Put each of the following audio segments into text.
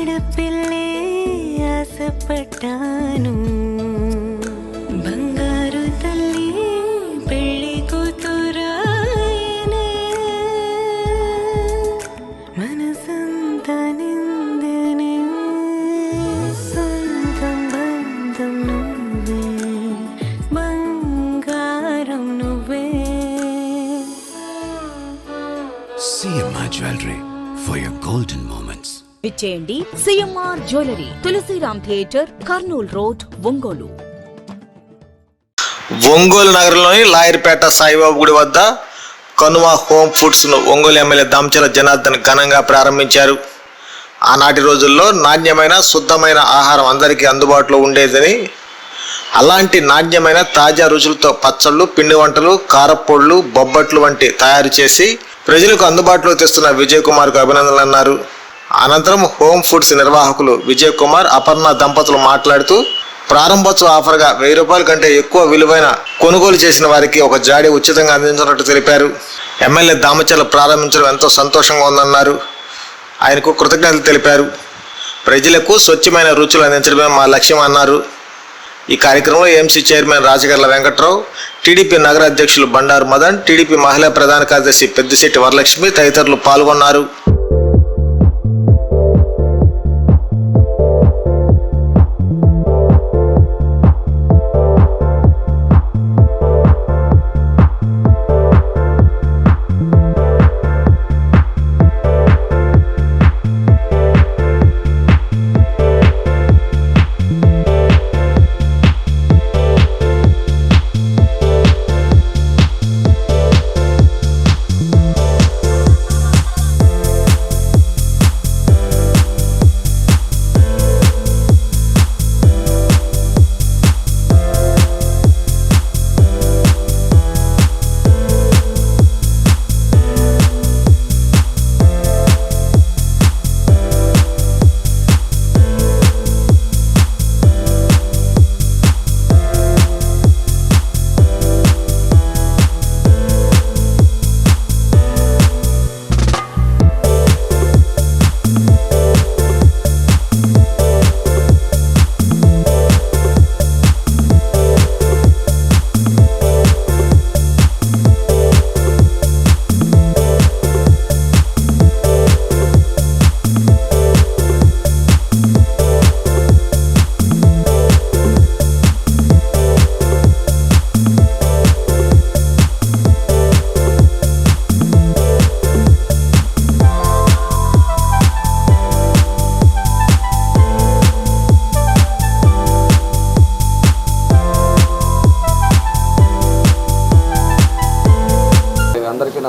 അടുപ്പില്ലേ ആസപ്പെട്ടാനും moments. CMR jewellery Tulasiram theatre Kurnool road Ongole Ongole నగరంలోని లాయర్పేట సాయిబాబు గుడి వద్ద కనుమ హోమ్ ఫుడ్స్ను ఒంగోలు ఎమ్మెల్యే దామచల జనార్దన్ ఘనంగా ప్రారంభించారు. ఆనాటి రోజుల్లో నాణ్యమైన శుద్ధమైన ఆహారం అందరికీ అందుబాటులో ఉండేదని అలాంటి నాణ్యమైన తాజా రుచులతో పచ్చళ్ళు పిండి వంటలు కారపొళ్ళు బొబ్బట్లు వంటి తయారు చేసి ప్రజలకు అందుబాటులో తెస్తున్న విజయ్ కుమార్కు అభినందనలు అన్నారు. అనంతరం హోమ్ ఫుడ్స్ నిర్వాహకులు విజయ్ కుమార్ అపర్ణ దంపతులు మాట్లాడుతూ ప్రారంభోత్సవ ఆఫర్గా వెయ్యి రూపాయల కంటే ఎక్కువ విలువైన కొనుగోలు చేసిన వారికి ఒక జాడీ ఉచితంగా అందించినట్టు తెలిపారు. ఎమ్మెల్యే దామచర్ల ప్రారంభించడం ఎంతో సంతోషంగా ఉందన్నారు. ఆయనకు కృతజ్ఞతలు తెలిపారు. ప్రజలకు స్వచ్ఛమైన రుచులు అందించడమే మా లక్ష్యం అన్నారు. ఈ కార్యక్రమంలో AMC chairman Rajagarla Venkatrao TDP నగర అధ్యక్షులు బండారు మదన్ టీడీపీ మహిళా ప్రధాన కార్యదర్శి పెద్దిశెట్టి వరలక్ష్మి తదితరులు పాల్గొన్నారు.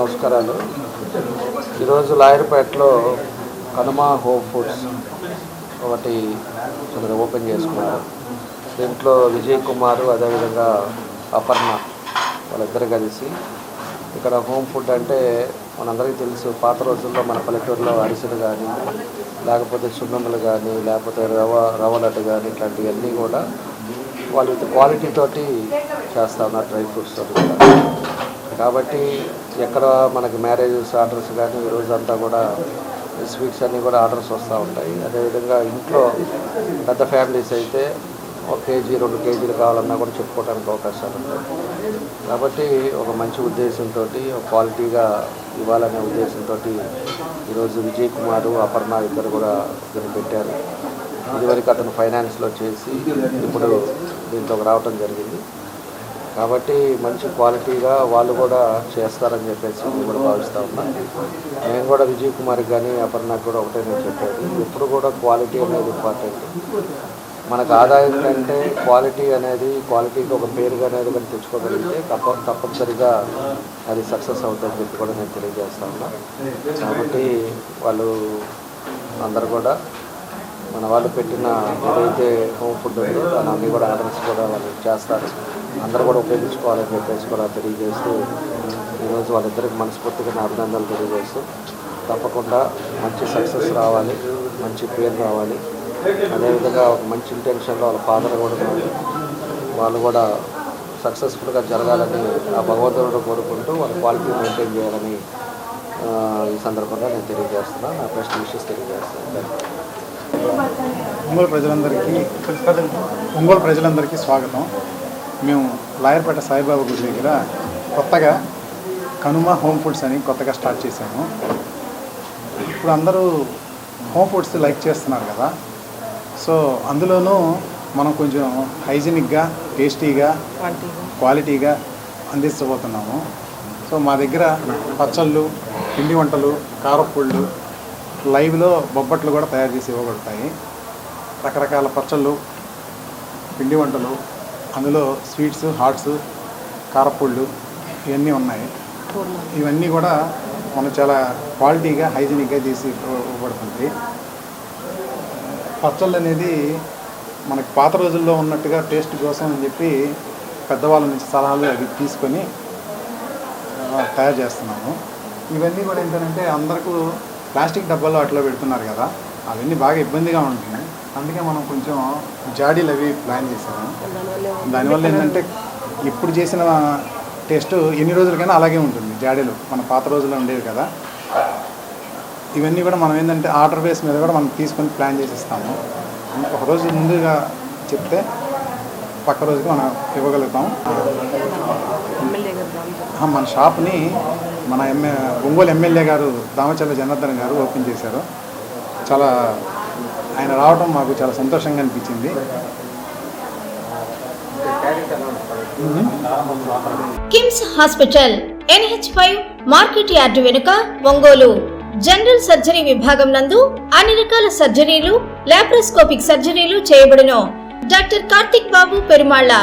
నమస్కారాలు. ఈరోజు లాయర్పేటలో కనుమ హోమ్ ఫుడ్స్ ఒకటి కొందరు ఓపెన్ చేసుకున్నారు. దీంట్లో విజయ్ కుమార్ అదేవిధంగా అపర్ణ వాళ్ళిద్దరు కలిసి ఇక్కడ హోమ్ ఫుడ్ అంటే మనందరికీ తెలుసు. పాత రోజుల్లో మన పల్లెటూరులో అరిసెలు కానీ లేకపోతే సున్నుండలు కానీ లేకపోతే రవ రవ కానీ ఇట్లాంటివన్నీ కూడా వాళ్ళు క్వాలిటీ తోటి చేస్తా ఉన్నారు డ్రై ఫ్రూట్స్ తోటి కూడా. కాబట్టి ఎక్కడ మనకి మ్యారేజెస్ ఆర్డర్స్ కానీ ఈ అంతా కూడా స్వీట్స్ అన్నీ కూడా ఆర్డర్స్ వస్తూ ఉంటాయి. అదేవిధంగా ఇంట్లో పెద్ద ఫ్యామిలీస్ అయితే ఒక కేజీ రెండు కేజీలు కావాలన్నా కూడా చెప్పుకోవడానికి అవకాశాలు ఉంటాయి. కాబట్టి ఒక మంచి ఉద్దేశంతో ఒక క్వాలిటీగా ఇవ్వాలనే ఉద్దేశంతో ఈరోజు విజయ్ కుమార్ అపర్ణ ఇద్దరు కూడా దీన్ని పెట్టారు. ఇదివరకు అతను ఫైనాన్స్లో చేసి ఇప్పుడు దీంట్లోకి రావటం జరిగింది. కాబట్టి మంచి క్వాలిటీగా వాళ్ళు కూడా చేస్తారని చెప్పేసి నేను కూడా భావిస్తూ ఉన్నాను నేను కూడా విజయ్ కుమార్కి కానీ అపర్ణకు కూడా ఒకటే నేను చెప్పేది. ఎప్పుడు కూడా క్వాలిటీ అనేది ఇంపార్టెంట్. మనకు ఆదాయం కంటే క్వాలిటీ అనేది క్వాలిటీకి ఒక పేరుగా అనేది కానీ తెచ్చుకోగలిగితే తప్ప తప్పనిసరిగా అది సక్సెస్ అవుతుందని చెప్పి కూడా నేను తెలియజేస్తా ఉన్నా. కాబట్టి వాళ్ళు అందరు కూడా మన వాళ్ళు పెట్టిన ఏదైతే హోమ్ ఫుడ్ ఉందో దాని అన్ని కూడా ఆర్డర్స్ కూడా వాళ్ళు చేస్తారు. అందరూ కూడా ఉపయోగించుకోవాలని చెప్పేసి కూడా తెలియజేస్తూ ఈరోజు వాళ్ళిద్దరికి మనస్ఫూర్తిగా నా అభినందనలు తెలియజేస్తూ తప్పకుండా మంచి సక్సెస్ రావాలి మంచి పేరు రావాలి. అదేవిధంగా ఒక మంచి ఇంటెన్షన్లో వాళ్ళ ఫాదర్ కూడా వాళ్ళు కూడా సక్సెస్ఫుల్గా జరగాలని ఆ భగవంతుడు కోరుకుంటూ వాళ్ళ క్వాలిటీ మెయింటైన్ చేయాలని ఈ సందర్భంగా నేను తెలియజేస్తున్నాను నా బెస్ట్ విషెస్ తెలియజేస్తున్నాను ఒంగోలు ప్రజలందరికీ ఒంగోలు ప్రజలందరికీ స్వాగతం. మేము లాయర్పేట సాయిబాబా గుడి దగ్గర కొత్తగా కనుమ హోమ్ ఫుడ్స్ అని కొత్తగా స్టార్ట్ చేశాము. ఇప్పుడు అందరూ హోమ్ ఫుడ్స్ లైక్ చేస్తున్నారు కదా. సో అందులోనూ మనం కొంచెం హైజీనిక్గా టేస్టీగా క్వాలిటీగా అందించబోతున్నాము. సో మా దగ్గర పచ్చళ్ళు పిండి వంటలు కారపొళ్ళు లైవ్లో బొబ్బట్లు కూడా తయారు చేసి ఇవ్వబడతాయి. రకరకాల పచ్చళ్ళు పిండి వంటలు అందులో స్వీట్స్ హాట్స్ కారపొళ్ళు ఇవన్నీ ఉన్నాయి. ఇవన్నీ కూడా మనం చాలా క్వాలిటీగా హైజీనిక్గా తీసి ఇవ్వబడుతుంది. పచ్చళ్ళు అనేది మనకి పాత రోజుల్లో ఉన్నట్టుగా టేస్ట్ కోసం అని చెప్పి పెద్దవాళ్ళ నుంచి సలహాలు అవి తీసుకొని తయారు చేస్తున్నాము. ఇవన్నీ కూడా ఏంటంటే అందరికీ ప్లాస్టిక్ డబ్బాలో అట్లా పెడుతున్నారు కదా అవన్నీ బాగా ఇబ్బందిగా ఉంటుంది. అందుకే మనం కొంచెం జాడీలు అవి ప్లాన్ చేసాము దానివల్ల ఏంటంటే ఇప్పుడు చేసిన టేస్ట్ ఎన్ని రోజులకైనా అలాగే ఉంటుంది జాడీలు. మన పాత రోజుల్లో ఉండేవి కదా. ఇవన్నీ కూడా మనం ఏంటంటే ఆర్డర్ బేస్ మీద కూడా మనం తీసుకొని ప్లాన్ చేసిస్తాము. ఒక రోజు ముందుగా చెప్తే పక్క రోజుకి మనం ఇవ్వగలుగుతాం మన షాప్ని మన ఎమ్మె ఒంగోలు ఎమ్మెల్యే గారు దామచర్ల జనార్దన్ గారు ఓపెన్ చేశారు. చాలా ఆయన రావడం మాకు చాలా సంతోషంగా అనిపించింది. KIMS hospital NH five market yard వెనుక ఒంగోలు. జనరల్ సర్జరీ విభాగం నందు అన్ని రకాల సర్జరీలు లాప్రోస్కోపిక్ సర్జరీలు చేయబడును. Doctor Karthik Babu Perumalla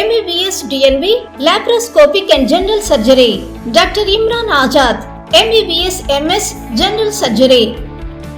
MBBS DNB laparoscopic and general surgery. Doctor Imran Azad MBBS MS general surgery.